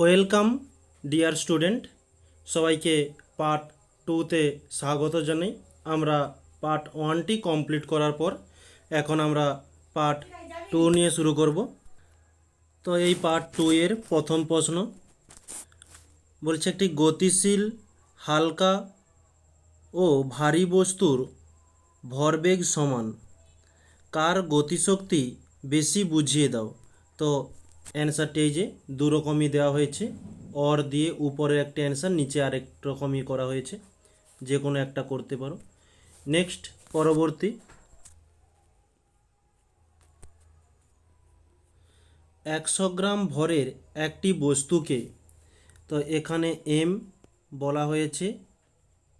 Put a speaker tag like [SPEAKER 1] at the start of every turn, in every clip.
[SPEAKER 1] Welcome, dear student. সবাইকে part টুতে স্বাগত জানাই। আমরা পার্ট ওয়ানটি কমপ্লিট করার পর এখন আমরা পার্ট টু নিয়ে শুরু করব। তো এই পার্ট টু এর প্রথম প্রশ্ন বলছে, একটি গতিশীল, হালকা ও ভারী বস্তুর ভরবেগ সমান। কার গতিশক্তি বেশি বুঝিয়ে দাও। তো অ্যান্সারটি এই যে দু রকমই দেওয়া হয়েছে। অর দিয়ে উপরে একটা অ্যান্সার, নিচে আরেক রকমই করা হয়েছে। যে কোনো একটা করতে পারো। নেক্সট, পরবর্তী। একশো গ্রাম ভরের একটি বস্তুকে, তো এখানে এম বলা হয়েছে,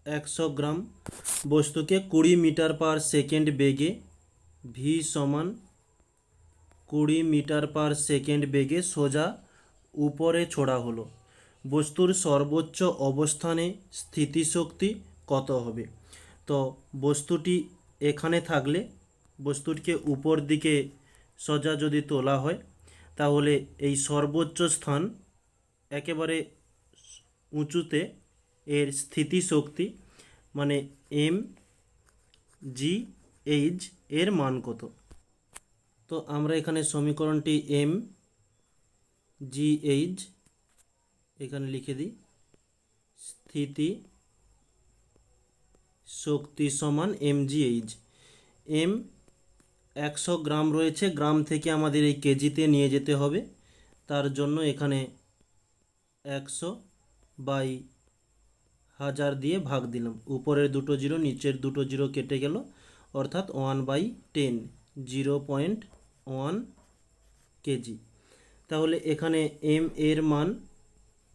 [SPEAKER 1] একশো গ্রাম বস্তুকে কুড়ি মিটার পার সেকেন্ড বেগে ভি সমান কুড়ি মিটার পার সেকেন্ড বেগে সোজা উপরে ছোড়া হলো। বস্তুর সর্বোচ্চ অবস্থানে স্থিতিশক্তি কত হবে? তো বস্তুটি এখানে থাকলে বস্তুটিকে উপর দিকে সোজা যদি তোলা হয়, তাহলে এই সর্বোচ্চ স্থান একেবারে উঁচুতে এর স্থিতিশক্তি মানে এম জি এইচ এর মান কত? তো আমরা এখানে সমীকরণটি এম জি এইচ এখানে লিখে দিই। স্থিতি শক্তি সমান এম জি এইচ এম একশো গ্রাম রয়েছে, গ্রাম থেকে আমাদের এই কেজিতে নিয়ে যেতে হবে। তার জন্য এখানে একশো বাই হাজার দিয়ে ভাগ দিলাম। উপরের দুটো জিরো, নিচের দুটো জিরো কেটে গেল। অর্থাৎ one by ten, zero point one KG. তাহলে এখানে এম এর মান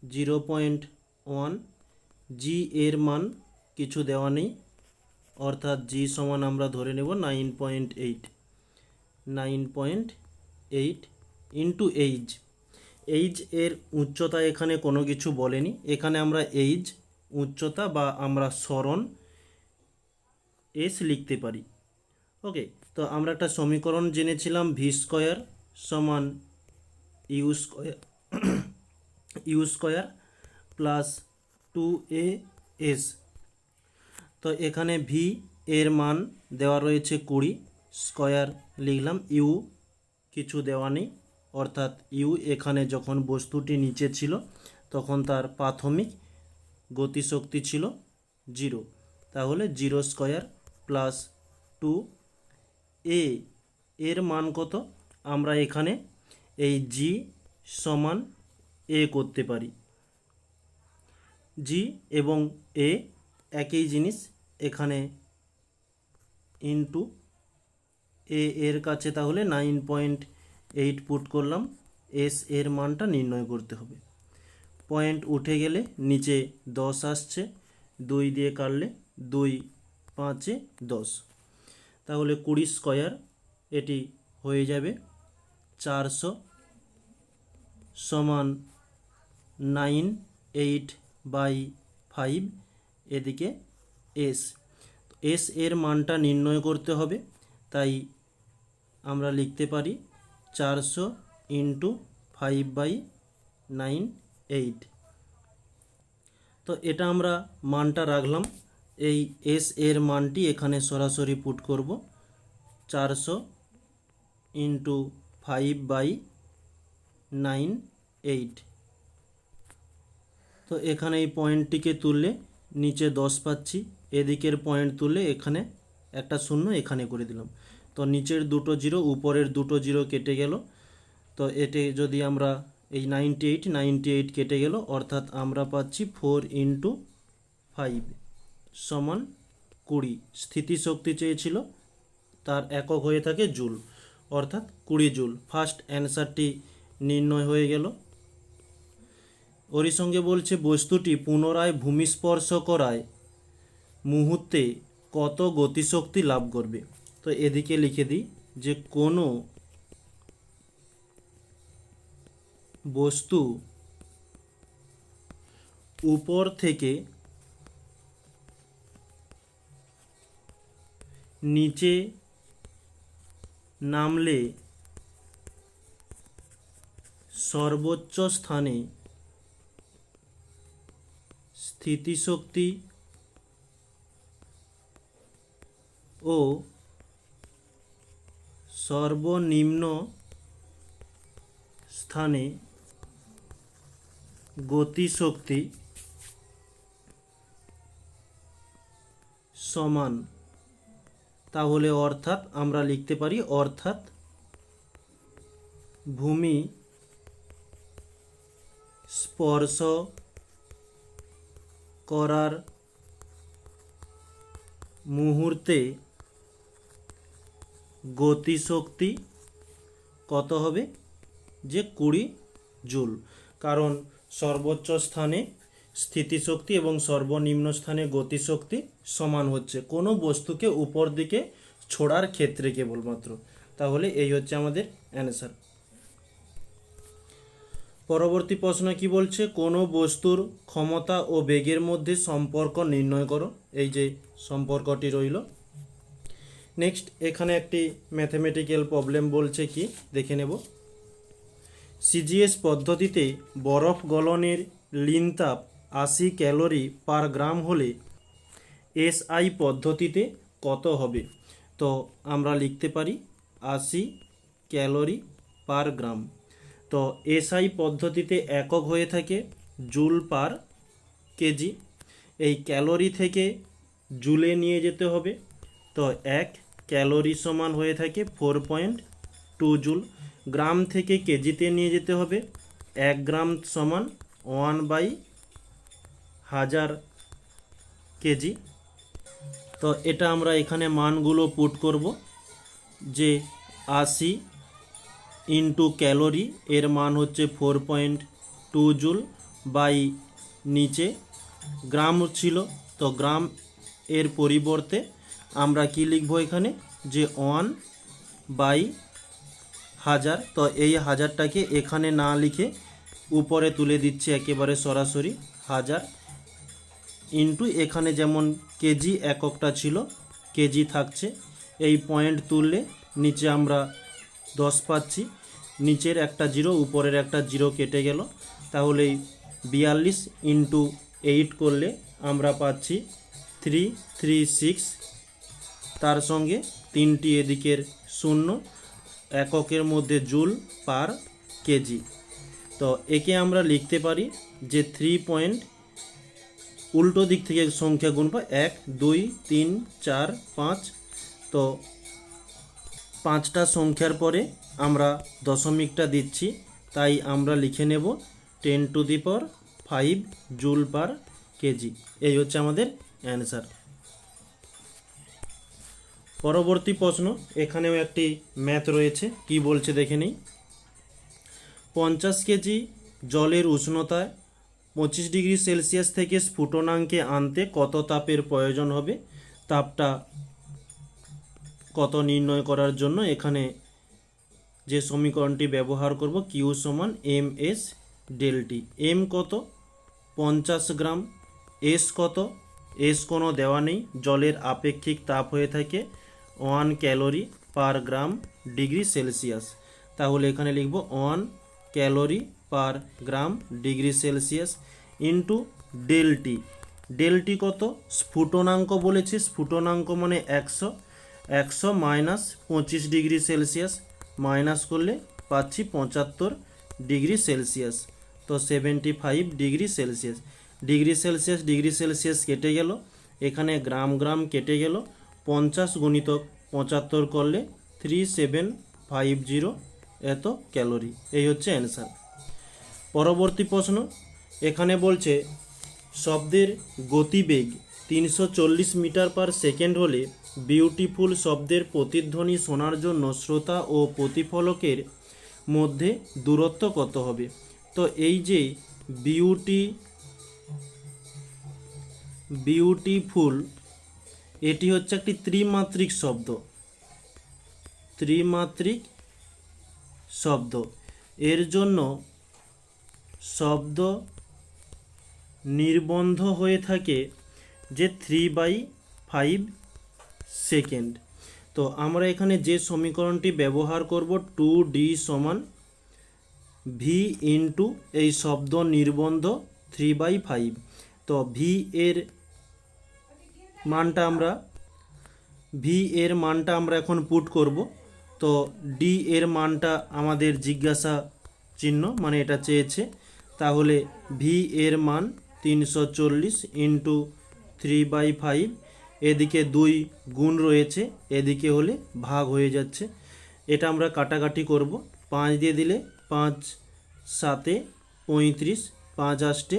[SPEAKER 1] জিরো পয়েন্ট ওয়ান, জি এর মান কিছু দেওয়া নেই, অর্থাৎ জি সমান আমরা ধরে নেব nine point eight. Nine point eight into H. H এর উচ্চতা এখানে কোনো কিছু বলেনি। এখানে আমরা এইচ, উচ্চতা বা আমরা স্মরণ এস লিখতে পারি। ওকে তো আমরা একটা সমীকরণ জেনেছিলাম ভি স্কোয়ার সমান U square U square plus two A S. তো এখানে ভি এর মান দেওয়া রয়েছে কুড়ি, স্কোয়ার লিখলাম ইউ, কিছু দেওয়া নেই। অর্থাৎ ইউ এখানে যখন বস্তুটি নিচে ছিল, তখন তার প্রাথমিক গতিশক্তি ছিল জিরো। তাহলে zero square plus two A এর মান কত? আমরা এখানে এই জি সমান এ করতে পারি। জি এবং এ একই জিনিস এখানে ইনটু এ এর কাছে তাহলে নাইন পয়েন্ট এইট পুট করলাম। এস এর মানটা নির্ণয় করতে হবে। পয়েন্ট উঠে গেলে নিচে দশ আসছে। দুই দিয়ে কাটলে দুই, পাঁচে দশ। তাহলে কুড়ি স্কোয়ার এটি হয়ে যাবে চারশো সমান নাইন এইট বাই ফাইভ এদিকে এস। এস এর মানটা নির্ণয় করতে হবে, তাই আমরা লিখতে পারি চারশো into five by nine eight. তো এটা আমরা মানটা রাখলাম। এই এস এর মানটি এখানে সরাসরি পুট করব। চারশো into five by nine eight তো এখানে এই পয়েন্টটিকে তুললে নিচে দশ পাচ্ছি। এদিকের পয়েন্ট তুললে এখানে একটা শূন্য এখানে করে দিলাম। তো নিচের দুটো জিরো উপরের দুটো জিরো কেটে গেল। তো এতে যদি আমরা এই নাইনটি এইট নাইনটি এইট কেটে গেল, অর্থাৎ আমরা পাচ্ছি ফোর ইন্টু ফাইভ সমান কুড়ি। স্থিতিশক্তি চেয়েছিল, তার একক হয়ে থাকে জুল, অর্থাৎ কুড়ি জুল। ফার্স্ট অ্যান্সারটি নির্ণয় হয়ে গেল। ওরই সঙ্গে বলছে, বস্তুটি পুনরায় ভূমিস্পর্শ করায় মুহূর্তে কত গতিশক্তি লাভ করবে? তো এদিকে লিখে দিই যে, কোনো বস্তু উপর থেকে নিচে নামলে সর্বোচ্চ স্থানে স্থিতিশক্তি ও সর্বনিম্ন স্থানে গতিশক্তি সমান। তাহলে অর্থাৎ আমরা লিখতে পারি অর্থাৎ ভূমি স্পর্শ করার মুহূর্তে গতিশক্তি কত হবে? যে কুড়ি জুল। কারণ সর্বোচ্চ স্থানে স্থিতিশক্তি এবং সর্বনিম্ন স্থানে গতিশক্তি সমান হচ্ছে। কোনো বস্তুকে উপর দিকে ছোড়ার ক্ষেত্রে কেবলমাত্র তাহলে এই হচ্ছে আমাদের অ্যান্সার। পরবর্তী প্রশ্ন কি বলছে? কোনো বস্তুর ক্ষমতা ও বেগের মধ্যে সম্পর্ক নির্ণয় করো। এই যে সম্পর্কটি রইল। নেক্সট, এখানে একটি ম্যাথমেটিক্যাল প্রবলেম বলছে কি? দেখে নেব। সিজিএস পদ্ধতিতে বরফ গলনের লিন তাপ আশি ক্যালোরি পার গ্রাম হলে এসআই পদ্ধতিতে কত হবে? তো আমরা লিখতে পারি আশি ক্যালোরি পার গ্রাম। তো এসআই পদ্ধতিতে একক হয়ে থাকে জুল পার কেজি। এই ক্যালোরি থেকে জুলে নিয়ে যেতে হবে। তো এক ক্যালোরি সমান হয়ে থাকে four point two joule. Gram থেকে কেজিতে নিয়ে যেতে হবে। এক গ্রাম সমান ওয়ান বাই হাজার কেজি। তো এটা আমরা এখানে মানগুলো পুট করব, যে আশি ইন্টু ক্যালোরি এর মান হচ্ছে four point two joule by নিচে গ্রাম ছিল, তো গ্রাম এর পরিবর্তে আমরা কি লিখব এখানে? যে ওয়ান বাই হাজার, তো এই হাজারটাকে এখানে না লিখে উপরে তুলে দিচ্ছে একেবারে সরাসরি, হাজার ইন্টু এখানে যেমন কেজি এককটা ছিল, কেজি থাকছে। এই পয়েন্ট তুললে নিচে আমরা দশ পাচ্ছি। নিচের একটা জিরো, উপরের একটা জিরো কেটে গেল। তাহলে বিয়াল্লিশ ইন্টু এইট করলে আমরা পাচ্ছি থ্রি থ্রি, সিক্স। তার সঙ্গে তিনটি এদিকের শূন্য, এককের মধ্যে জুল পার কেজি। তো একে আমরা লিখতে পারি যে থ্রি পয়েন্ট উল্টো দিক থেকে সংখ্যা গুনবো এক, দুই, তিন, চার, পাঁচ। তো পাঁচটা সংখ্যার পরে আমরা দশমিকটা দিচ্ছি, তাই আমরা লিখে নেব ten to the power five joule per kg. এই হচ্ছে আমাদের অ্যান্সার। পরবর্তী প্রশ্ন, এখানেও একটি ম্যাথ রয়েছে, কি বলছে দেখে নেই। পঞ্চাশ কেজি জলের উষ্ণতায় পঁচিশ ডিগ্রি সেলসিয়াস থেকে স্ফুটনাঙ্কে আনতে কত তাপের প্রয়োজন হবে? তাপটা কত নির্ণয় করার জন্য এখানে যে সমীকরণটি ব্যবহার করব কিউ সমান এম এস ডেলটি এম কত? পঞ্চাশ গ্রাম। এস কত? এস কোনো দেওয়া নেই। জলের আপেক্ষিক তাপ হয়ে থাকে one calorie per gram degree Celsius. তাহলে এখানে লিখব one calorie per gram degree Celsius into del T del T কত? স্ফুটনাঙ্ক বলেছে। স্ফুটনাঙ্ক মানে একশো। একশো মাইনাস পঁচিশ ডিগ্রি সেলসিয়াস মাইনাস করলে পাচ্ছি পঁচাত্তর ডিগ্রি সেলসিয়াস তো seventy five degree Celsius degree Celsius degree Celsius কেটে গেল। এখানে গ্রাম গ্রাম কেটে গেল। পঞ্চাশ গুণিতক পঁচাত্তর করলে থ্রি সেভেন ফাইভ জিরো এত ক্যালোরি এই হচ্ছে অ্যান্সার পরবর্তী প্রশ্ন। এখানে বলছে, শব্দের গতিবেগ তিনশো চল্লিশ মিটার পার সেকেন্ড হলে বিউটিফুল শব্দের প্রতিধ্বনি শোনার জন্য শ্রোতা ও প্রতিফলকের মধ্যে দূরত্ব কত হবে? তো এই যে বিউটি, বিউটিফুল, এটি হচ্ছে একটি ত্রিমাত্রিক শব্দ। ত্রিমাত্রিক শব্দ। এর জন্য শব্দ নির্বন্ধ হয়ে থাকে যে থ্রি বাই ফাইভ সেকেন্ড তো আমরা এখানে যে সমীকরণটি ব্যবহার করব টু ডি সমান ভি ইন্টু এই শব্দ নির্বন্ধ থ্রি বাই ফাইভ তো ভি এর মানটা আমরা ভি এর মানটা আমরা এখন পুট করব। তো ডি এর মানটা আমাদের জিজ্ঞাসা চিহ্ন মানে এটা চেয়েছে। তাহলে ভি এর মান তিনশো চল্লিশ ইন্টু থ্রি বাই ফাইভ এদিকে দুই গুণ রয়েছে, এদিকে হলে ভাগ হয়ে যাচ্ছে। এটা আমরা কাটাকাটি করব। পাঁচ দিয়ে দিলে পাঁচ সাতে পঁয়ত্রিশ, পাঁচ আষ্টে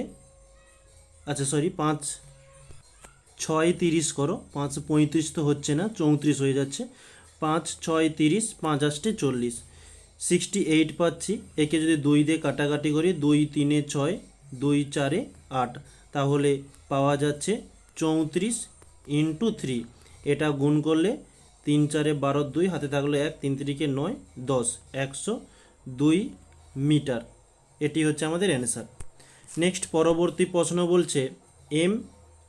[SPEAKER 1] আচ্ছা সরি পাঁচ ছয় তিরিশ করো। পাঁচ পঁয়ত্রিশ তো হচ্ছে না, চৌত্রিশ হয়ে যাচ্ছে। পাঁচ ছয় তিরিশ, পাঁচ আষ্টে চল্লিশ। সিক্সটি এইট পাচ্ছি। একে যদি দুই দিয়ে কাটাকাটি করি, দুই, তিনে ছয়, দুই, চারে আট। তাহলে পাওয়া যাচ্ছে চৌত্রিশ ইন্টু থ্রি এটা গুণ করলে তিন, চারে বারো, দুই, হাতে থাকলে এক, তিন, তিরিকে নয়, দশ, একশো দুই মিটার। এটি হচ্ছে আমাদের অ্যান্সার নেক্সট পরবর্তী প্রশ্ন বলছে এম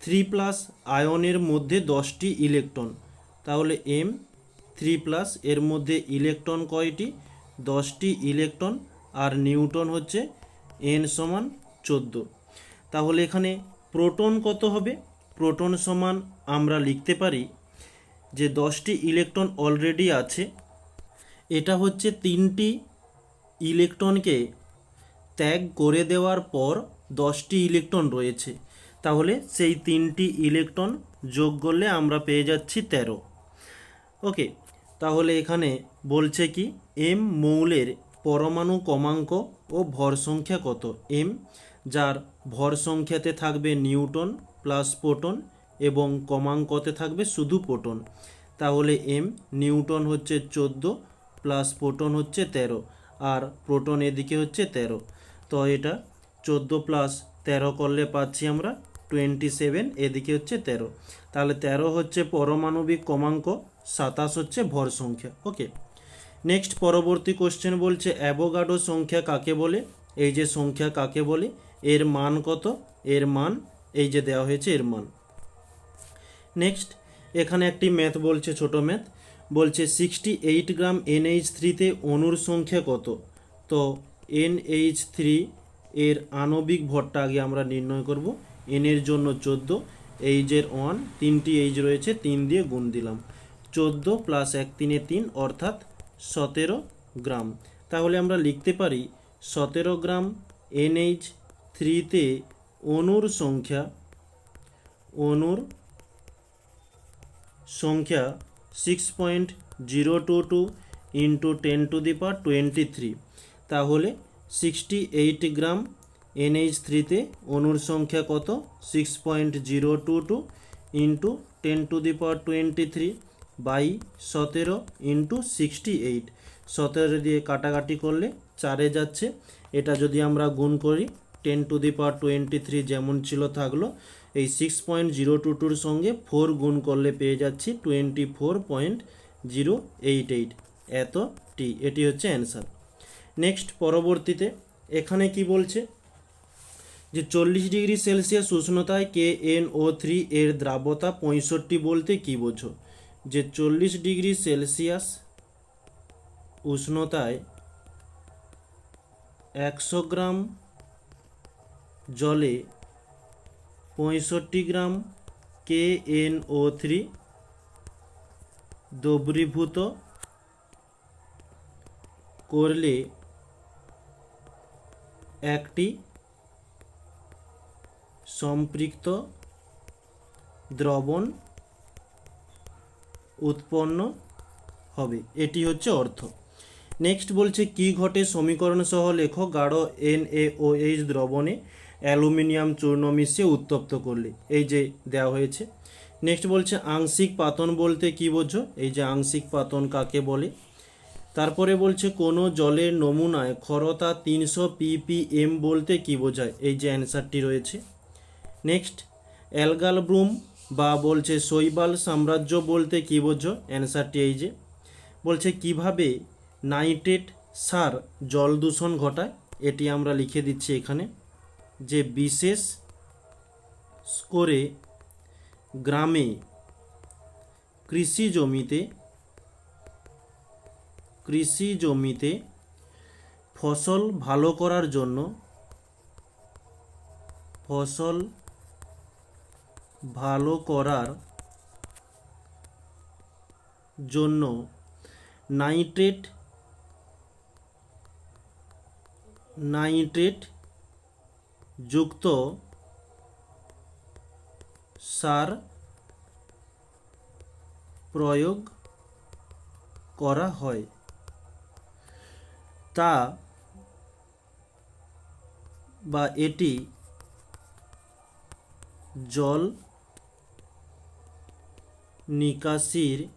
[SPEAKER 1] থ্রি প্লাস আয়নের মধ্যে দশটি ইলেকট্রন তাহলে এম থ্রি প্লাস এর মধ্যে ইলেকট্রন কয়টি? দশটি ইলেকট্রন আর নিউটন হচ্ছে এন সমান চোদ্দ। তাহলে এখানে প্রোটন কত হবে? প্রোটন সমান আমরা লিখতে পারি যে দশটি ইলেকট্রন অলরেডি আছে, এটা হচ্ছে তিনটি ইলেকট্রনকে ত্যাগ করে দেওয়ার পর দশটি ইলেকট্রন রয়েছে। তাহলে সেই তিনটি ইলেকট্রন যোগ করলে আমরা পেয়ে যাচ্ছি তেরো। ওকে, তাহলে এখানে বলছে কি এম মৌলের পরমাণু কমাঙ্ক ও ভর সংখ্যা কত? এম যার ভর সংখ্যাতে থাকবে নিউটন প্লাস প্রোটন এবং কমাঙ্কতে থাকবে শুধু প্রোটন। তাহলে এম নিউটন হচ্ছে চোদ্দ প্লাস প্রোটন হচ্ছে তেরো আর প্রোটন এদিকে হচ্ছে তেরো। তো এটা চোদ্দ প্লাস তেরো করলে পাচ্ছি আমরা টোয়েন্টি সেভেন এদিকে হচ্ছে তেরো। তাহলে তেরো হচ্ছে পরমাণবিক কমাঙ্ক সাতাশ হচ্ছে ভর সংখ্যা, ওকে? নেক্সট পরবর্তী কোশ্চেন বলছে অ্যাভোগাডো সংখ্যা কাকে বলে? এই যে সংখ্যা কাকে বলে? এর মান কত? এর মান, এই যে দেওয়া হয়েছে এর মান। নেক্সট এখানে একটি ম্যাথ বলছে, ছোট ম্যাথ বলছে সিক্সটি এইট গ্রাম এনএইচ থ্রিতে অণুর সংখ্যা কত? তো এনএইচ থ্রি এর আণবিক ভরটা আগে আমরা নির্ণয় করব। এন এর জন্য চোদ্দ এইচের ওয়ান তিনটি এইচ রয়েছে, তিন দিয়ে গুণ দিলাম। চোদ্দ প্লাস এক তিনে তিন, অর্থাৎ সতেরো গ্রাম। তাহলে আমরা লিখতে পারি সতেরো গ্রাম এনএইচ থ্রিতে অণুর সংখ্যা অণুর সংখ্যা six point zero two two into ten to the power twenty three. তাহলে সিক্সটি এইট গ্রাম এনএইচ থ্রিতে অণুর সংখ্যা কত? Six point zero two two into ten to the power twenty three. By সতেরো ইন্টু সিক্সটি এইট। সতেরো দিয়ে কাটাকাটি করলে চারে যাচ্ছে। এটা যদি আমরা গুণ করি, ten to the power twenty three যেমন ছিল থাকল, এই সিক্স পয়েন্ট জিরো টু টুর সঙ্গে ফোর গুণ করলে পেয়ে যাচ্ছি twenty four point zero eight eight এত টি, এটি হচ্ছে অ্যান্সার। নেক্সট, পরবর্তীতে এখানে কি বলছে? যে চল্লিশ ডিগ্রি সেলসিয়াস উষ্ণতায় কে এন ও থ্রি এর দ্রাবতা পঁয়ষট্টি বলতে কি বোঝো? যে চল্লিশ ডিগ্রি সেলসিয়াস উষ্ণতায় একশো গ্রাম জলে পঁয়ষট্টি গ্রাম কে এন ও থ্রি দ্রবীভূত করলে একটি সম্পৃক্ত দ্রবণ উৎপন্ন হবে। এটি হচ্ছে অর্থ। নেক্সট বলছে, কি ঘটে? সমীকরণ সহ লেখো গাঢ় এন এ ও এইচ দ্রবণে অ্যালুমিনিয়াম চূর্ণ মিশিয়ে উত্তপ্ত করলে। এই যে দেওয়া হয়েছে। নেক্সট বলছে, আংশিক পাতন বলতে কি বোঝো? এই যে আংশিক পাতন কাকে বলে? তারপরে বলছে, কোনো জলের নমুনায় ক্ষরতা তিনশো পিপিএম বলতে কি বোঝায়? এই যে অ্যান্সারটি রয়েছে। নেক্সট অ্যালগাল ব্রুম বা বলছে শৈবাল সাম্রাজ্য বলতে কি বোঝো? অ্যান্সারটি এই যে। বলছে, কীভাবে নাইট্রেট সার জল দূষণ ঘটায়? এটি আমরা লিখে দিচ্ছি এখানে। যে বিশেষ করে গ্রামে কৃষি জমিতে কৃষি জমিতে ফসল ভালো করার জন্য, ফসল ভালো করার জন্য নাইট্রেট নাইট্রেট যুক্ত সার প্রয়োগ করা হয়। তা বা এটি জল নিকাশির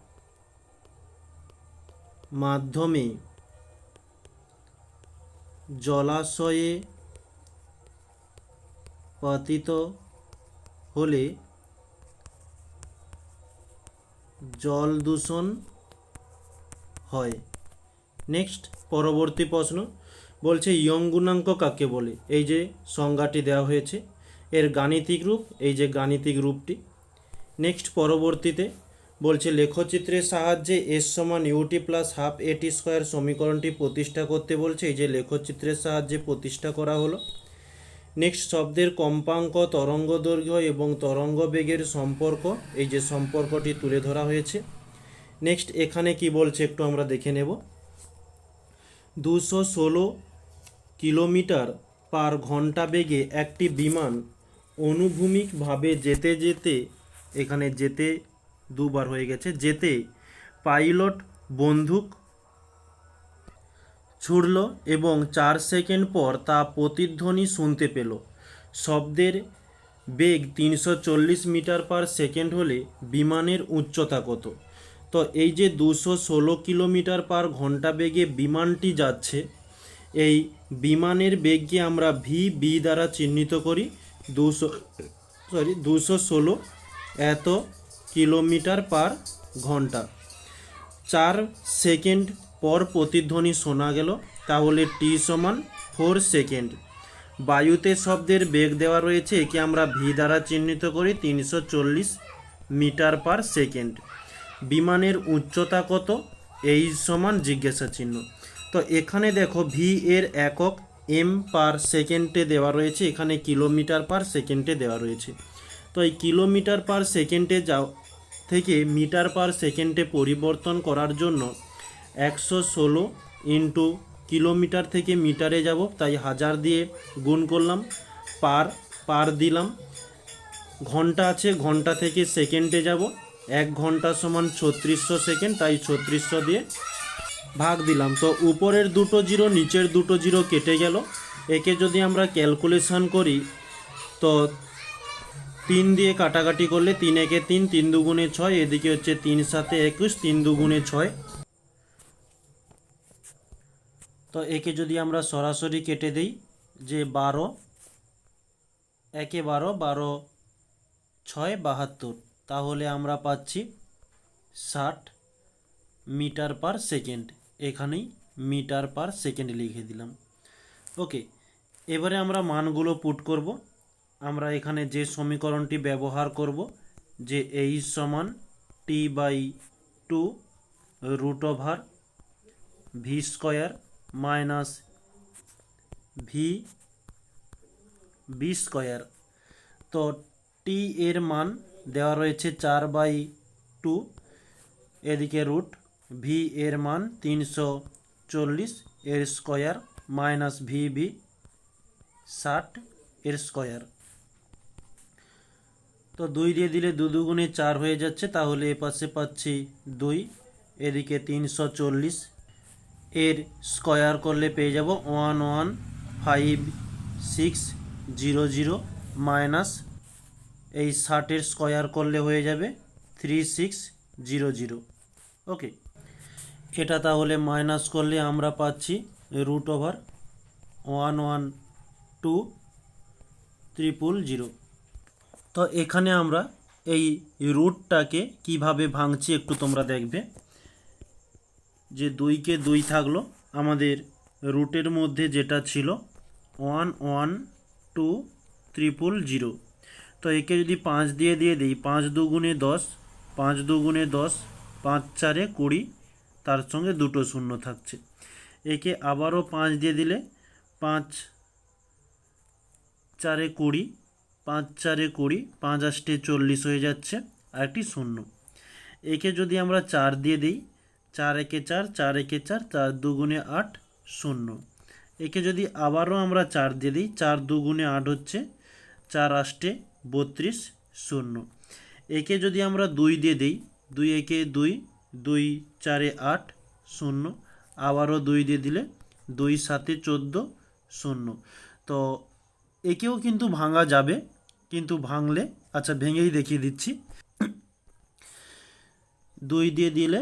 [SPEAKER 1] মাধ্যমে জলাশয়ে পতিত হলে জল দূষণ হয়। নেক্সট, পরবর্তী প্রশ্ন বলছে, ইয়ং গুণাঙ্ক কাকে বলে? এই যে সংজ্ঞাটি দেওয়া হয়েছে, এর গাণিতিক রূপ, এই যে গাণিতিক রূপটি নেক্সট পরবর্তীতে বলছে, লেখচিত্রের সাহায্যে এস সমান U T plus half A T square সমীকরণটি প্রতিষ্ঠা করতে বলছে, এই যে লেখচিত্রের সাহায্যে প্রতিষ্ঠা করা হলো। নেক্সট, শব্দের কম্পাঙ্ক, তরঙ্গ দৈর্ঘ্য এবং তরঙ্গ বেগের সম্পর্ক, এই যে সম্পর্কটি তুলে ধরা হয়েছে। নেক্সট, এখানে কি বলছে একটু আমরা দেখে নেব। দুশো ষোলো কিলোমিটার পার ঘণ্টা বেগে একটি বিমান অনুভূমিকভাবে যেতে যেতে এখানে যেতে দুবার হয়ে গেছে। যেতে পাইলট বন্দুক ছুড়ল এবং চার সেকেন্ড পর তা প্রতিধ্বনি শুনতে পেল। শব্দের বেগ তিনশো চল্লিশ মিটার পার সেকেন্ড হলে বিমানের উচ্চতা কত? তো এই যে দুশো ষোলো কিলোমিটার পার ঘণ্টা বেগে বিমানটি যাচ্ছে, এই বিমানের বেগকে আমরা ভি বি দ্বারা চিহ্নিত করি। দুশো সরি দুশো ষোলো এত কিলোমিটার পার ঘণ্টা। চার সেকেন্ড পর প্রতিধ্বনি শোনা গেল, তাহলে টি সমান ফোর সেকেন্ড। বায়ুতে শব্দের বেগ দেওয়া রয়েছে, একে আমরা ভি দ্বারা চিহ্নিত করি, তিনশো চল্লিশ মিটার পার সেকেন্ড। বিমানের উচ্চতা কত? এই সমান জিজ্ঞাসা চিহ্ন। তো এখানে দেখো, ভি এর একক এম পার সেকেন্ডে দেওয়া রয়েছে, এখানে কিলোমিটার পার সেকেন্ডে দেওয়া রয়েছে। তো এই কিলোমিটার পার সেকেন্ডে যাও থেকে মিটার পার সেকেন্ডে পরিবর্তন করার জন্য একশো ষোলো ইন্টু কিলোমিটার থেকে মিটারে যাব। তাই হাজার দিয়ে গুণ করলাম, পার পার দিলাম। ঘণ্টা আছে, ঘণ্টা থেকে সেকেন্ডে যাব। এক ঘণ্টা সমান ছত্রিশশো সেকেন্ড, তাই ছত্রিশশো দিয়ে ভাগ দিলাম। তো উপরের দুটো জিরো, নিচের দুটো জিরো কেটে গেল। একে যদি আমরা ক্যালকুলেশন করি, তো তিন দিয়ে কাটাকাটি করলে তিন একে তিন তিন দুগুণে ছয়, এদিকে হচ্ছে তিন সাতে একুশ, তিন দুগুণে ছয়। তো একে যদি আমরা সরাসরি কেটে দেই, যে বারো, একে বারো বারো, ছয়, বাহাত্তর, তাহলে আমরা পাচ্ছি ষাট মিটার পার সেকেন্ড। এখানেই মিটার পার সেকেন্ড লিখে দিলাম। ওকে, এবারে আমরা মানগুলো পুট করব। আমরা এখানে যে সমীকরণটি ব্যবহার করব, যে এই সমান T by two root over V square minus V B square তো টি এর মান দেওয়া রয়েছে চার বাই টু এদিকে রুট ভি এর মান তিনশো চল্লিশ, এর স্কোয়ার মাইনাস ভি ভি ষাট, এর স্কোয়ার তো দুই দিয়ে দিলে দু দুগুণে চার হয়ে যাচ্ছে, তাহলে এ পাশে পাচ্ছি দুই, এদিকে তিনশো চল্লিশ। এর স্কোয়ার করলে পেয়ে যাব one one five six zero zero minus, এই ষাটের স্কোয়ার করলে হয়ে যাবে three six zero zero. Okay, এটা তাহলে মাইনাস করলে আমরা পাচ্ছি root over one one two triple zero. তো এখানে আমরা এই রুটটাকে কীভাবে ভাঙছি একটু তোমরা দেখবে। যে দুইকে দুই থাকল, আমাদের রুটের মধ্যে যেটা ছিল one one two triple zero তো একে যদি পাঁচ দিয়ে দিয়ে দিই, পাঁচ দুগুণে দশ, পাঁচ দুগুণে দশ, পাঁচ চারে কুড়ি, তার সঙ্গে দুটো শূন্য থাকছে। একে আবারও পাঁচ দিয়ে দিলে, পাঁচ চারে কুড়ি পাঁচ চারে কুড়ি, পাঁচ আষ্টে চল্লিশ হয়ে যাচ্ছে, আর একটি শূন্য। একে যদি আমরা চার দিয়ে দিই, চার একে চার চার একে চার চার দুগুণে আট, শূন্য। একে যদি আবারও আমরা চার দিয়ে দিই, চার দুগুণে আট হচ্ছে, চার আষ্টে বত্রিশ, শূন্য। একে যদি আমরা দুই দিয়ে দিই, দুই একে দুই দুই চারে আট, শূন্য। আবারও দুই দিয়ে দিলে দুই সাতে চোদ্দ, শূন্য। তো একেও কিন্তু ভাঙা যাবে কিন্তু ভাঙলে আচ্ছা ভেঙেই দেখিয়ে দিচ্ছি। দুই দিয়ে দিলে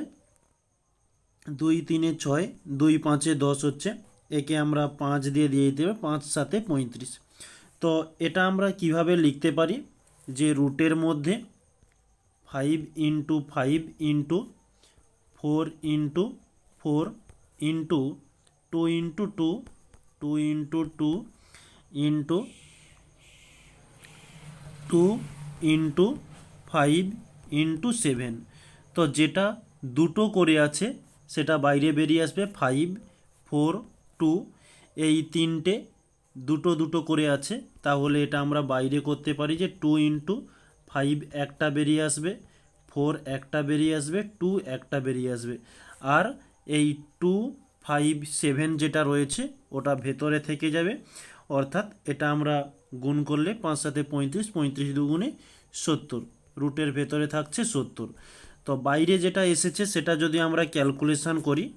[SPEAKER 1] দুই তিনে ছয়, দুই পাঁচে দশ হচ্ছে। একে আমরা পাঁচ দিয়ে দিয়ে দিতে পাঁচ সাতে পঁয়ত্রিশ। তো এটা আমরা কীভাবে লিখতে পারি? যে রুটের মধ্যে five into five into four into four into two into two two into two into two into five into seven. তো যেটা দুটো করে আছে, সেটা বাইরে বেরিয়ে আসবে ফাইভ, ফোর, টু। এই তিনটে দুটো দুটো করে আছে, তাহলে এটা আমরা বাইরে করতে পারি যে টু ইন্টু ফাইভ একটা বেরিয়ে আসবে, ফোর একটা বেরিয়ে আসবে, টু একটা বেরিয়ে আসবে। আর এই টু, ফাইভ, সেভেন যেটা রয়েছে, ওটা ভেতরে থেকে যাবে। অর্থাৎ এটা আমরা গুণ করলে পাঁচ সাথে পঁয়ত্রিশ পঁয়ত্রিশ দুগুণে সত্তর। রুটের ভেতরে থাকছে সত্তর। তো বাইরে যেটা এসেছে সেটা যদি আমরা ক্যালকুলেশন করি,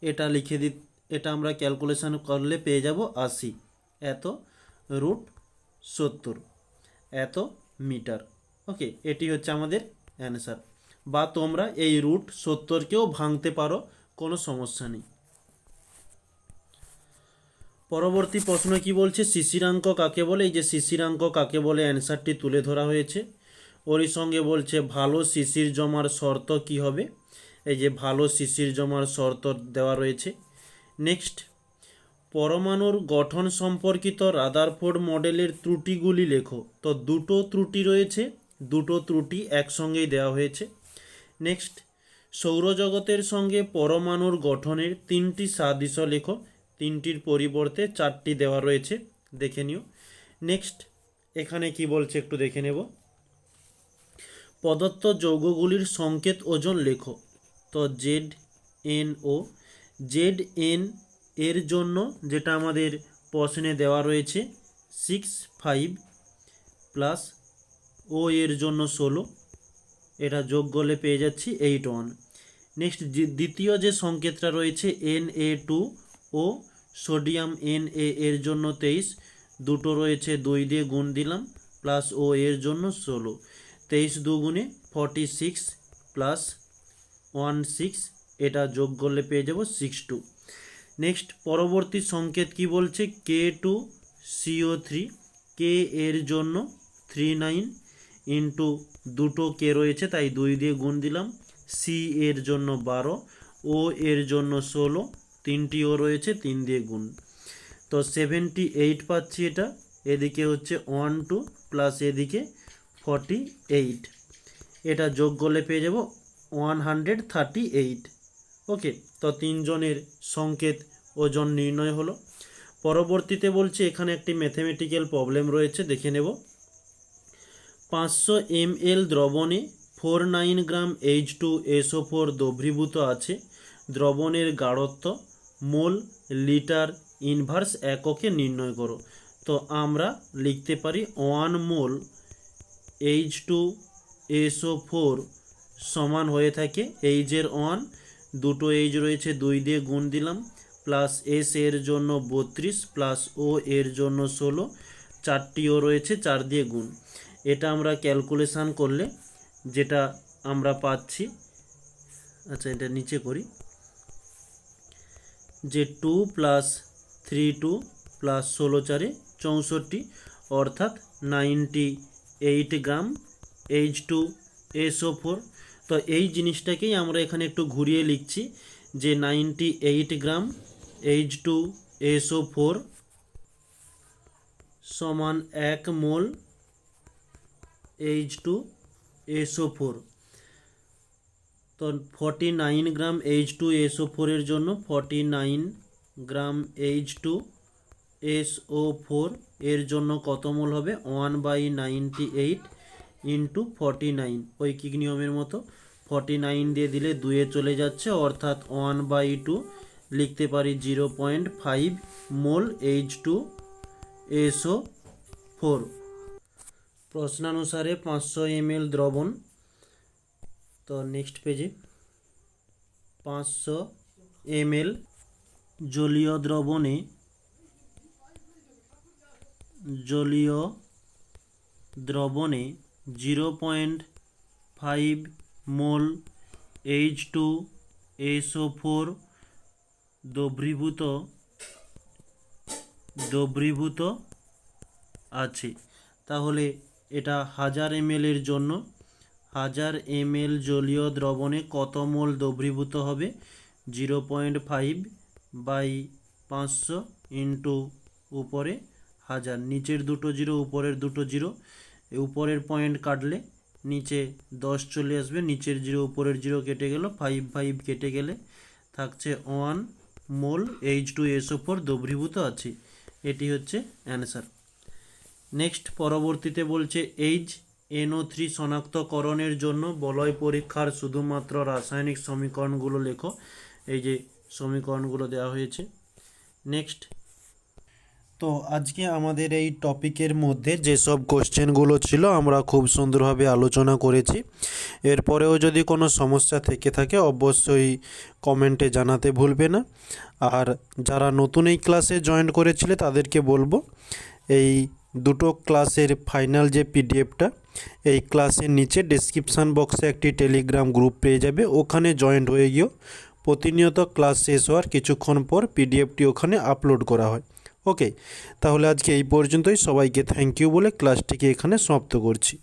[SPEAKER 1] এটা লিখে দি, এটা আমরা ক্যালকুলেশন করলে পেয়ে যাব আশি। এত রুট সত্তর। এত মিটার। ওকে, এটি হচ্ছে আমাদের অ্যান্সার। বা তোমরা এই রুট সত্তরকেও ভাঙতে পারো, কোনো সমস্যা নেই। পরবর্তী প্রশ্ন কি বলছে? শিশিরাঙ্ক কাকে বলে? এই যে শিশিরাঙ্ক কাকে বলে? অ্যান্সারটি তুলে ধরা হয়েছে। ওরই সঙ্গে বলছে, ভালো শিশির জমার শর্ত কি হবে? এই যে ভালো শিশির জমার শর্ত দেওয়া রয়েছে। নেক্সট, পরমাণুর গঠন সম্পর্কিত রাদারফোর্ড মডেলের ত্রুটিগুলি লেখো। তো দুটো ত্রুটি রয়েছে, দুটো ত্রুটি একসঙ্গেই দেওয়া হয়েছে। নেক্সট, সৌরজগতের সঙ্গে পরমাণুর গঠনের তিনটি সাদৃশ্য লেখো। তিনটির পরিবর্তে চারটি দেওয়া রয়েছে, দেখে নিও। নেক্সট এখানে কি বলছে একটু দেখে নেব। প্রদত্ত যৌগগুলির সংকেত ওজন লেখো। তো Z, N, O. Z, N, এর জন্য যেটা আমাদের প্রশ্নে দেওয়া রয়েছে, সিক্স, ফাইভ, প্লাস ও এর জন্য ষোলো। এটা যোগ করলে পেয়ে যাচ্ছি এইট ওয়ান। নেক্সট দ্বিতীয় যে সংকেতটা রয়েছে, N, A, two O sodium N A এর জন্য তেইশ, দুটো রয়েছে দুই দিয়ে গুণ দিলাম প্লাস ও এর জন্য ষোলো। তেইশ দুগুণে forty six plus one six এটা যোগ করলে পেয়ে যাব সিক্স টু নেক্সট পরবর্তী সংকেত কি বলছে? K two CO three K এর জন্য থ্রি নাইন ইন্টু দুটো কে রয়েছে, তাই দুই দিয়ে গুণ দিলাম সি এর জন্য বারো ও এর জন্য ষোলো তিনটি ও রয়েছে, তিন দিয়ে গুণ। তো সেভেন্টি এইট পাচ্ছি এটা, এদিকে হচ্ছে ওয়ান টু প্লাস এদিকে ফর্টি এইট এটা যোগ করলে পেয়ে যাব one hundred thirty eight okay তো তিনজনের সংকেত ওজন নির্ণয় হলো। পরবর্তীতে বলছে এখানে একটি ম্যাথমেটিক্যাল প্রবলেম রয়েছে, দেখে নেব। পাঁচশো এম এল দ্রবণে four nine gram H two SO four দ্রবীভূত আছে। দ্রবণের গাঢ়ত্ব মোল লিটার ইনভার্স এককে নির্ণয় করো। তো আমরা লিখতে পারি one mole H two SO four সমান হয়ে থাকে এইচের ওয়ান। দুটো এইচ রয়েছে, দুই দিয়ে গুণ দিলাম, প্লাস এস এর জন্য বত্রিশ, প্লাস ও এর জন্য ষোলো। চারটিও রয়েছে, চার দিয়ে গুণ। এটা আমরা ক্যালকুলেশান করলে যেটা আমরা পাচ্ছি আচ্ছা এটা নিচে করি। যে two plus three two plus ষোলো চারে চৌষট্টি, অর্থাৎ ninety eight gram H two SO four. তো এই জিনিসটাকেই আমরা এখানে একটু ঘুরিয়ে লিখছি যে ninety eight gram H two SO four সমান এক mole H two SO four. তো forty nine gram H two SO ফোরের জন্য forty nine gram H two SO four এর জন্য কত মোল হবে? One by ninety eight into forty nine ঐকিক নিয়মের মতো ফর্টি নাইন দিয়ে দিলে দুয়ে চলে যাচ্ছে, অর্থাৎ ওয়ান বাই টু লিখতে পারি zero point five mole H two SO four প্রশ্নানুসারে পাঁচশো এম এল দ্রবণ তো নেক্সট পেজে পাঁচশো এম এল জলীয় দ্রবণে জলীয় দ্রবণে zero point five mole H two SO four দ্রবীভূত দ্রবীভূত আছে। তাহলে এটা হাজার এম এর জন্য হাজার এম এল জলীয় দ্রবণে কত মোল দ্রবীভূত হবে? জিরো পয়েন্ট ফাইভ বাই পাঁচশো ইন্টু উপরে হাজার, নিচের দুটো জিরো, উপরের দুটো জিরো। উপরের পয়েন্ট কাটলে নিচে দশ চলে আসবে, নিচের জিরো, উপরের জিরো কেটে গেল, ফাইভ ফাইভ কেটে গেলে থাকছে one mole H two SO four দ্রবীভূত আছে। এটি হচ্ছে অ্যান্সার। নেক্সট পরবর্তীতে বলছে এইচ এনও থ্রি শনাক্তকরণের জন্য বলয় পরীক্ষার শুধুমাত্র রাসায়নিক সমীকরণগুলো লেখো। এই যে সমীকরণগুলো দেওয়া হয়েছে। নেক্সট তো আজকে আমাদের এই টপিকের মধ্যে যেসব কোশ্চেনগুলো ছিল, আমরা খুব সুন্দরভাবে আলোচনা করেছি। এরপরেও যদি কোনো সমস্যা থেকে থাকে, অবশ্যই কমেন্টে জানাতে ভুলবে না। আর যারা নতুন এই ক্লাসে জয়েন করেছিলে, তাদেরকে বলব, এই দুটো ক্লাসের ফাইনাল যে পিডিএফটা এই ক্লাসের নিচে ডেসক্রিপশান বক্সে একটি টেলিগ্রাম গ্রুপ পেয়ে যাবে, ওখানে জয়েন্ট হয়ে গিয়েও প্রতিনিয়ত ক্লাস শেষ হওয়ার কিছুক্ষণ পর পিডিএফটি ওখানে আপলোড করা হয়। ওকে তাহলে আজকে এই পর্যন্তই, সবাইকে থ্যাংক ইউ বলে ক্লাসটিকে এখানে সমাপ্ত করছি।